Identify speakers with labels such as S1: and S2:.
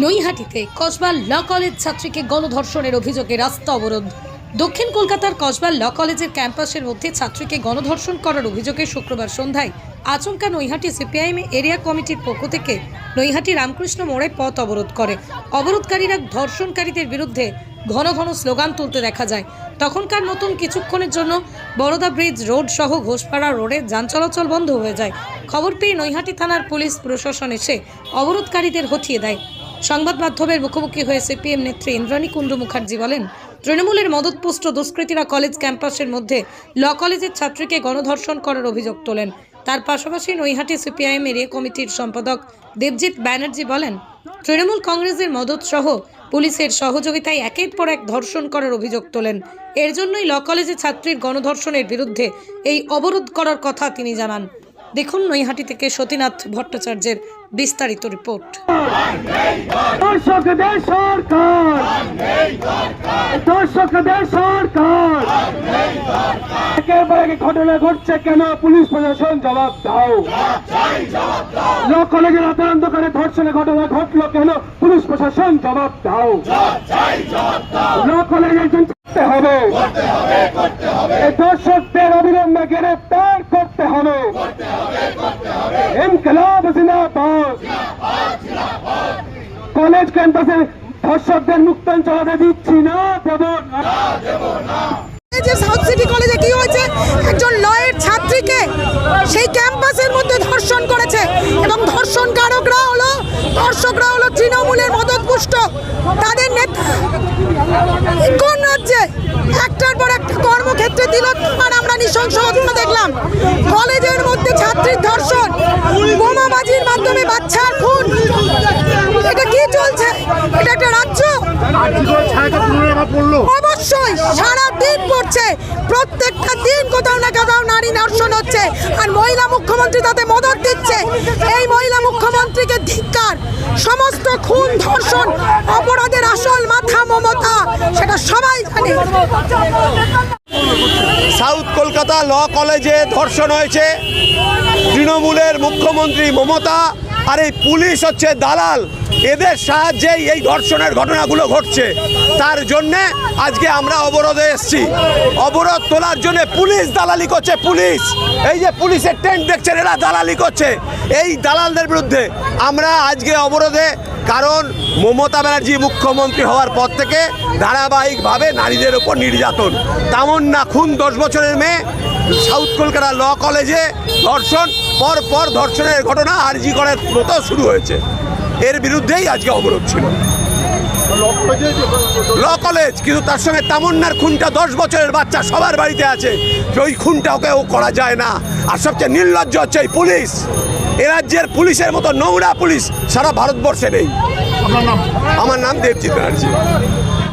S1: নৈহাটিতে Kasba law college ছাত্রীকে গণধর্ষণের অভিযোগে রাস্তা অবরোধ। দক্ষিণ কলকাতার কসবা ল কলেজের ক্যাম্পাসের মধ্যে ছাত্রীকে গণধর্ষণ করার অভিযোগে শুক্রবার সন্ধ্যায় আচমকা নৈহাটি সিপিআইএম এরিয়া কমিটির পক্ষ থেকে নৈহাটি রামকৃষ্ণ মোড়ে পথ অবরোধ করে। অবরোধকারীরা ধর্ষণকারীদের বিরুদ্ধে ঘন ঘন স্লোগান তুলতে দেখা যায়। তখনকার নতুন কিছুক্ষণের জন্য বরোদা ব্রিজ রোড সহ ঘোষপাড়া রোডে যান চলাচল বন্ধ হয়ে যায়। খবর পেয়ে নৈহাটি থানার পুলিশ প্রশাসন এসে অবরোধকারীদের হঠিয়ে দেয়। সংবাদ মাধ্যমের মুখোমুখি হয়ে সিপিএম নেত্রী ইন্দ্রাণী কুণ্ডু মুখার্জি বলেন, তৃণমূলের মদতপুষ্ট দুষ্কৃতীরা কলেজ ক্যাম্পাসের মধ্যে ল কলেজের ছাত্রীকে গণধর্ষণ করার অভিযোগ তোলেন। তার পাশাপাশি নৈহাটি সিপিআইএম এরিয়া কমিটির সম্পাদক দেবজিৎ ব্যানার্জি বলেন, তৃণমূল কংগ্রেসের মদত সহ পুলিশের সহযোগিতায় একের পর এক ধর্ষণ করার অভিযোগ তোলেন। এর জন্যই ল কলেজে ছাত্রীর গণধর্ষণের বিরুদ্ধে এই অবরোধ করার কথা তিনি জানান। দেখুন নৈহাটি থেকে সতীনাথ ভট্টাচার্যের বিস্তারিত রিপোর্ট।
S2: ঘটনা ঘটছে কেন? পুলিশ প্রশাসন জবাব দাও। ল কলেজের রাতের অন্ধকারে ধর্ষণের ঘটনা ঘটলো কেন? পুলিশ প্রশাসন জবাব দাও। ল একজন হবে। দর্শকদের অবিলম্বে গ্রেফতার করতে হবে ইনকলাব জিন্দাবাদ কলেজ ক্যাম্পাসে ধর্ষকদের মুক্তান চালাতে দিচ্ছি না, দেব না।
S3: যে সাউথ সিটি কলেজে কি হয়েছে? একজন লয়ের ছাত্রীকে সেই ক্যাম্পাসের মধ্যে ধর্ষণ করেছে। এবং ধর্ষণকারকরা হলো, ধর্ষকরা হলো তৃণমূলের মদতপুষ্ট। তাদের নেতা কোন রাজ্যে? একটার পর একটা কর্মক্ষেত্রে আমরা নৃশংস ঘটনা দেখলাম। কলেজের মধ্যে ছাত্রীর ধর্ষণ, বোমাবাজির মাধ্যমে বাচ্চার খুন। এটা কি চলছে? এটা একটা রাজ্য? অবশ্যই সারা দিন পড়ছে। প্রত্যেকটা দিন কোথাও না কোথাও নারী ধর্ষণ হচ্ছে। আর মহিলা মুখ্যমন্ত্রী তাতে মদত দিচ্ছে। এই মহিলা মুখ্যমন্ত্রীকে ধিক্কার। সমস্ত খুন, ধর্ষণ, অপরাধের আসল মাথা মমতা, সেটা সবাই জানে।
S4: সাউথ কলকাতা ল কলেজে ধর্ষণ হয়েছে। তৃণমূলের মুখ্যমন্ত্রী মমতা আর এই পুলিশ হচ্ছে দালাল। এদের সাহায্যেই এই ধর্ষণের ঘটনাগুলো ঘটছে। তার জন্যে আজকে আমরা অবরোধে এসেছি। অবরোধ তোলার জন্য পুলিশ দালালি করছে, পুলিশ। এই যে পুলিশের টেন্ট দেখছেন, এরা দালালি করছে। এই দালালদের বিরুদ্ধে আমরা আজকে অবরোধে, কারণ মমতা ব্যানার্জি মুখ্যমন্ত্রী হওয়ার পর থেকে ধারাবাহিকভাবে নারীদের উপর নির্যাতন। তামন্না খুন দশ বছরের মেয়ে, সাউথ কলকাতা ল কলেজে ধর্ষণ পর পর ধর্ষণের ঘটনা আরজি করার মতো শুরু হয়েছে। এর বিরুদ্ধেই আজকে অবরোধ ছিল। ল কলেজ কিন্তু তার সঙ্গে তামন্নার খুনটা দশ বছরের বাচ্চা সবার বাড়িতে আছে। ওই খুনটা ওকে ও করা যায় না। আর সবচেয়ে নির্লজ্জ হচ্ছে এই পুলিশ। এ রাজ্যের পুলিশের মতো নোংরা পুলিশ সারা ভারতবর্ষে নেই। আমার নাম দেবজিৎ ব্যানার্জি।